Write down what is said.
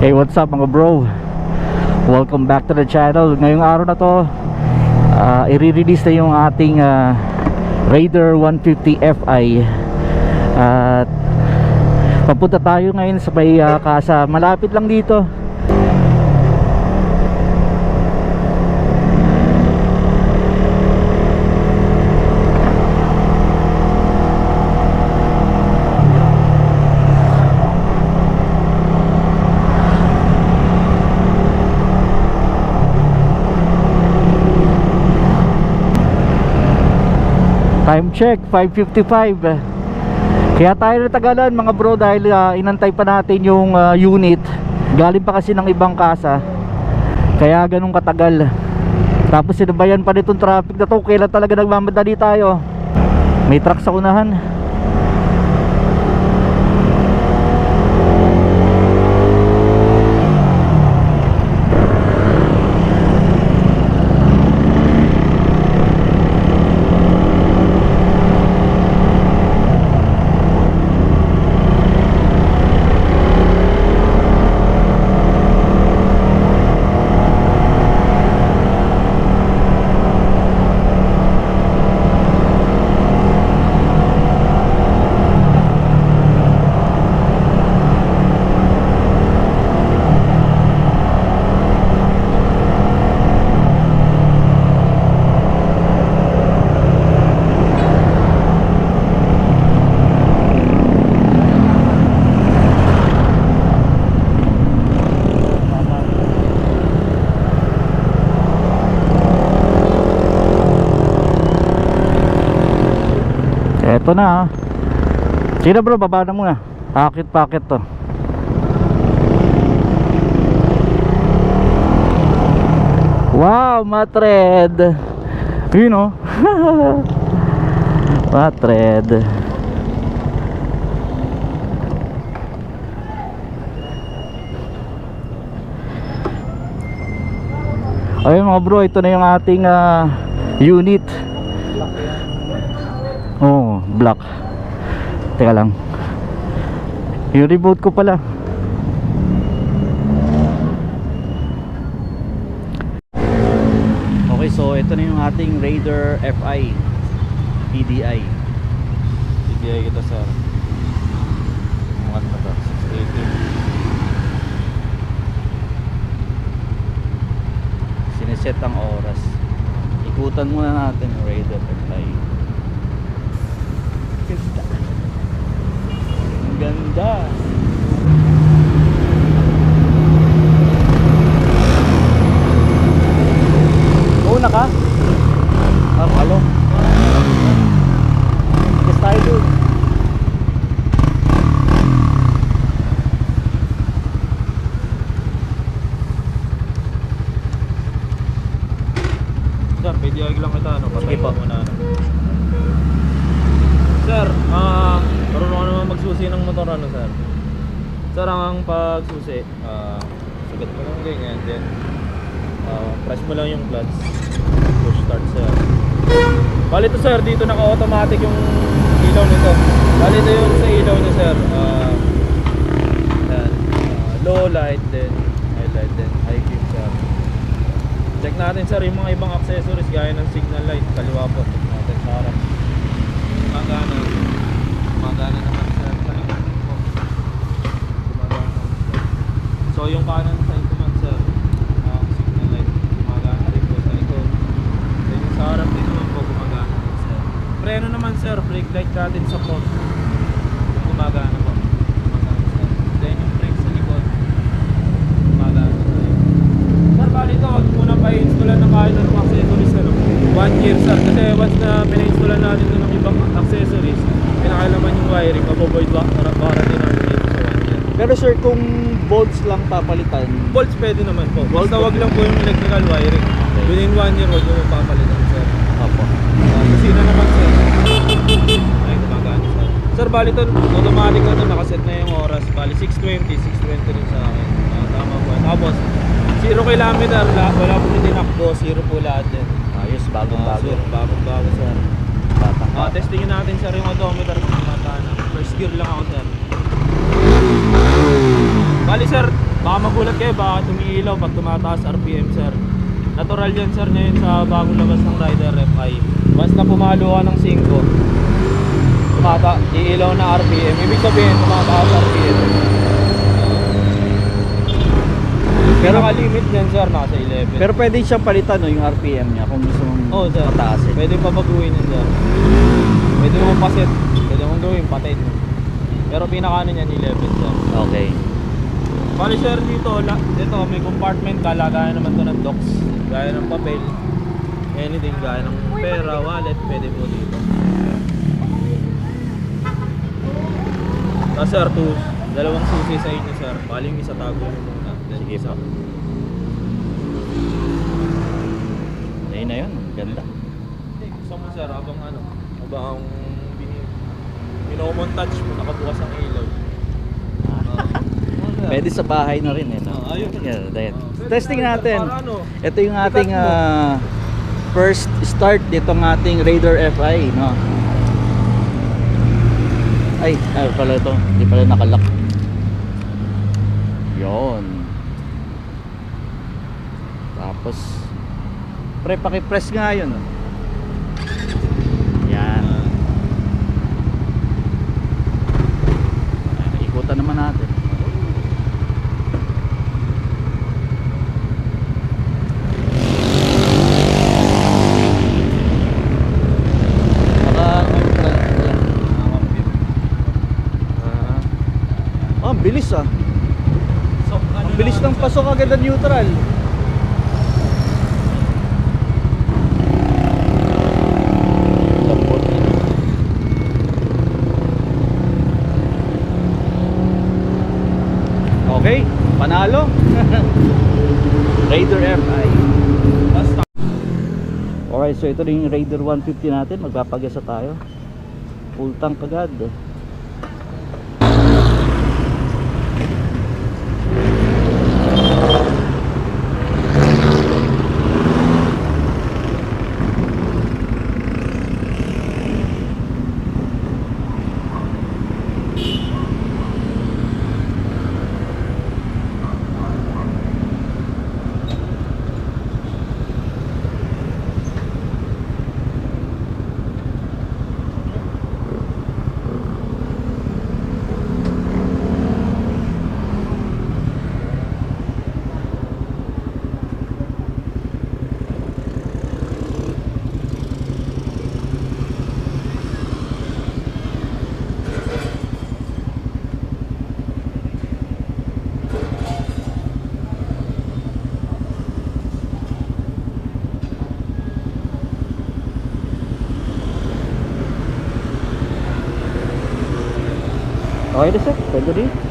Hey, what's up mga bro? Welcome back to the channel. Ngayong araw na to, ah, i-release na yung ating ah, Raider 150 Fi. At papunta tayo ngayon sa may ah, kasa. Malapit lang dito. Time check, 5.55 Kaya tayo natagalan mga bro dahil ah, inantay pa natin yung ah, unit. Galing pa kasi ng ibang kasa. Kaya ganun katagal. Tapos sinabayan pa nitong traffic na to. Kailan talaga nagmamadali tayo? May truck sa unahan Eto na ah. Sige na bro, baba na muna. Pakit-pakit to. Wow, matred. Yun oh. matred. Ayun mga bro, ito na yung ating ah, unit. Black. Teka lang. Yung remote ko pala. Okay, so ito na yung ating Raider FI PDI. Bibigay kita sir. Angat na to. 680. Sineset ang oras. Ikutan muna natin yung Raider FI. Ganda. Ang ganda. Una ka? Ah, halo. Yes, tayo doon. Sir, bibigay lang kita ano. Sige Patay po. mo muna ano. Sir, ah, marunong magsusi ng motor ano sir? Sir, ang pagsusi, ah, sugat mo lang ganyan, then ah, press mo lang yung clutch. Push start sir. Bali to sir, dito naka-automatic yung ilaw nito. Bali ito yung sa ilaw niya sir. Ah, yan. Ah, low light, then high light, then high beam sir. Check natin sir yung mga ibang accessories gaya ng signal light, kaliwa po. Check natin sa harap. Gumagana. Gumagana naman sir sa likod po. Gumagana naman sir. So yung kanan side naman sir, ang signal light gumagana rin po sa likod. Then yung sa harap din naman po gumagana sir. Preno naman sir, brake light natin sa front. Gumagana po. Gumagana sir. Then yung brake sa likod. Gumagana rin. Sir, bali ito, wag muna pa i-installan ng kahit anong accessories ano. One year sir, kasi once na pina-installan natin ito ng ibang accessories, pinakailaman yung wiring, mabovoid wa- warranty natin dito sa one year. Pero sir, kung bolts lang papalitan, Bolts pwede naman po. Basta wag lang po yung electrical wiring. Within one year, wag mo papalitan sir. Opo. Uh, kusina naman sir. Ay, gumagana sir. Sir, bali ito, automatic na ito, nakaset na yung oras. Bali 620, 620 rin sa akin. Ah, tama po. Tapos, 0 kilometer, la- wala po hindi nakbo, 0 po lahat din. Ayos, bagong Ah, bago. sir, bagong bago sir. Batang Ah, testingin natin sir yung odometer kung tumata na. First gear lang ako sir. Bali sir, Baka magulat kayo, baka tumiilaw pag tumataas RPM sir. Natural yan sir ngayon sa bagong labas ng Rider FI. Na pumalo ka ng 5, tumata, iilaw na RPM. Ibig sabihin, tumataas RPM. Pero naka-limit yan sir, nasa 11. Pero pwede siyang palitan no, yung RPM niya kung gusto mong Oo, sir. pataasin. Pwede pa baguhin yun, sir. Pwede mo paset. Pwede mo gawin patent. Pero pinaka ano niyan 11, sir. Okay. Bali, sir, dito, la, dito may compartment ka. Lagayan naman to ng docs. Gaya ng papel. Anything, gaya ng pera, wallet, pwede po dito. Tapos, sir, two, dalawang susi sa inyo, sir. Bali, yung isa tago mo muna. Then, Sige isa. Ayun na yun. Ganda. Hindi, gusto mo sir, habang ano, habang bini, minomontage mo, nakabukas ang ilaw. Ah. Pwede sa bahay na rin eh. No? Ah, ayun. Yeah. Ah, pwede, Testing natin. Ano, Ito yung ating ah, first start ditong ating Raider FI, no? Ay, ay pala ito. Hindi pala nakalock. Yon. Tapos, pre, pakipress nga yun. oh. Yan. Ay, ikutan naman natin. Naka, Ah, ang bilis ah. So, ano Ang bilis ng pasok agad ng neutral. Okay, panalo. Raider FI. Basta. Alright, so ito rin yung Raider 150 natin. Magpapagasa tayo. Full tank agad. Okay na sir, pwede rin.